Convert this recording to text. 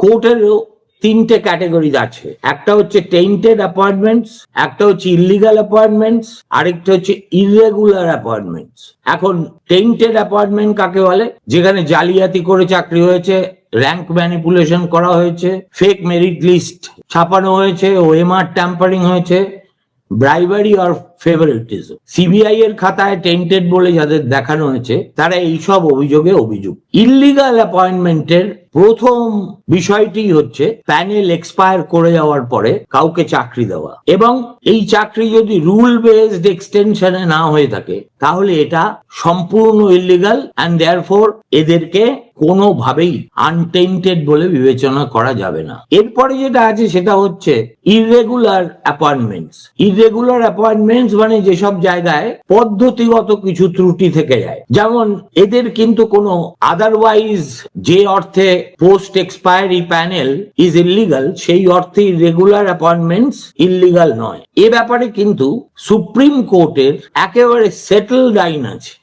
কোর্টেরও তিনটে ক্যাটাগরি আছে। একটা হচ্ছে টেন্টেড অ্যাপয়েন্টমেন্টস একটা হচ্ছে ইলিগাল অ্যাপয়েন্টমেন্টস আরেকটা হচ্ছে ইরেগুলার অ্যাপয়েন্টমেন্টস এখন টেন্টেড অ্যাপয়েন্টমেন্ট কাকে বলে? যেখানে জালিয়াতি করে চাকরি হয়েছে র্যাঙ্ক ম্যানিপুলেশন করা হয়েছে ফেক মেরিট লিস্ট ছাপানো হয়েছে ওএমআর ট্যাম্পারিং হয়েছে ব্রাইবারি আর ফেভারিটিজম সিবিআই এর খাতায় টেন্টেড বলে যাদের দেখানো হয়েছে, তারা এইসব অভিযোগে অভিযোগ ইল্লিগাল অ্যাপয়েন্টমেন্টের প্রথম বিষয়টি হচ্ছে প্যানেল এক্সপায়ার করে যাওয়ার পরে কাউকে চাকরি দেওয়া। এবং এই চাকরি যদি রুল বেসড এক্সটেনশনে না হয়ে থাকে, তাহলে এটা সম্পূর্ণ ইল্লিগাল অ্যান্ড দেয়ারফোর এদেরকে কোনোভাবেই আনটেন্টেড বলে বিবেচনা করা যাবে না। এরপরে যেটা আছে, সেটা হচ্ছে ইরেগুলার অ্যাপয়েন্টমেন্টস ইরেগুলার অ্যাপয়েন্টমেন্টস মানে যেসব জায়গায় পদ্ধতিগত কিছু ত্রুটি থেকে যায়। যেমন এদের কিন্তু কোনো আদারওয়াইজ যে অর্থে post expiry panel is illegal সেই অর্থে রেগুলার অ্যাপয়েন্টমেন্ট ইলিগাল নয়। এ ব্যাপারে কিন্তু সুপ্রিম কোর্টের একেবারে সেটেলড আইন আছে।